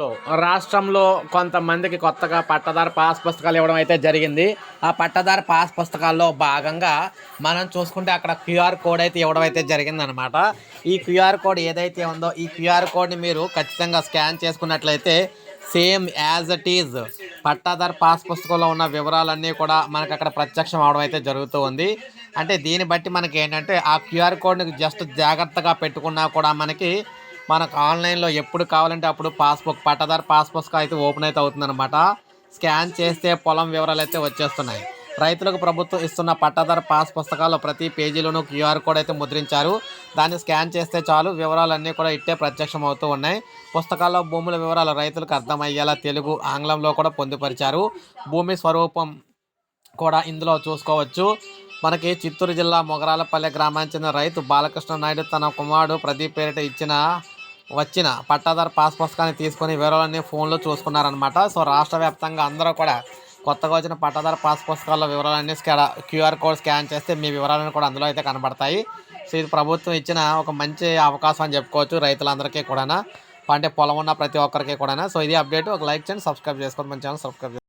లో రాష్ట్రంలో కొంతమందికి కొత్తగా పట్టదారు పాస్ పుస్తకాలు ఇవ్వడం అయితే జరిగింది. ఆ పట్టదారు పాస్ పుస్తకాల్లో భాగంగా మనం చూసుకుంటే అక్కడ క్యూఆర్ కోడ్ అయితే ఇవ్వడం అయితే జరిగింది అనమాట ఈ క్యూఆర్ కోడ్ ఏదైతే ఉందో ఈ క్యూఆర్ కోడ్ని మీరు ఖచ్చితంగా స్కాన్ చేసుకున్నట్లయితే సేమ్ యాజ్ ఇట్ ఈజ్ పట్టాదారు పాస్ పుస్తకంలో ఉన్న వివరాలన్నీ కూడా మనకు అక్కడ ప్రత్యక్షం అవడం అయితే జరుగుతూ ఉంది. అంటే దీన్ని బట్టి మనకి ఏంటంటే ఆ క్యూఆర్ కోడ్ని జస్ట్ జాగ్రత్తగా పెట్టుకున్నా కూడా మనకి మనకు ఆన్లైన్లో ఎప్పుడు కావాలంటే అప్పుడు పాస్బుక్ పట్టదారు పాస్ అయితే ఓపెన్ అయితే అవుతుందన్నమాట. స్కాన్ చేస్తే పొలం వివరాలు అయితే వచ్చేస్తున్నాయి. రైతులకు ప్రభుత్వం ఇస్తున్న పట్టాదారు పాస్ పుస్తకాల్లో ప్రతి పేజీలోనూ క్యూఆర్ కోడ్ అయితే ముద్రించారు. దాన్ని స్కాన్ చేస్తే చాలు వివరాలన్నీ కూడా ఇట్టే ప్రత్యక్షం అవుతూ ఉన్నాయి. పుస్తకాల్లో భూముల వివరాలు రైతులకు అర్థమయ్యేలా తెలుగు ఆంగ్లంలో కూడా పొందుపరిచారు. భూమి స్వరూపం కూడా ఇందులో చూసుకోవచ్చు. మనకి చిత్తూరు జిల్లా మొగరాలపల్లె గ్రామానికి చెందిన రైతు బాలకృష్ణ నాయుడు తన కుమారుడు ప్రదీప్ పేరిట ఇచ్చిన వచ్చిన పట్టాదారు పాస్ పుస్తకాన్ని తీసుకొని వివరాలన్నీ ఫోన్లో చూసుకున్నారనమాట సో రాష్ట్ర వ్యాప్తంగా అందరూ కూడా కొత్తగా వచ్చిన పట్టాదారు పాస్ పుస్తకాల్లో వివరాలన్నీ స్కా క్యూఆర్ కోడ్ స్కాన్ చేస్తే మీ వివరాలను కూడా అందులో అయితే కనబడతాయి. సో ఇది ప్రభుత్వం ఇచ్చిన ఒక మంచి అవకాశం అని చెప్పుకోవచ్చు రైతులందరికీ కూడా అంటే పొలం ఉన్న ప్రతి ఒక్కరికి కూడా సో ఇది అప్డేట్. ఒక లైక్ చేయండి సబ్స్క్రైబ్ చేసుకోండి. మన ఛానల్ సబ్స్క్రైబ్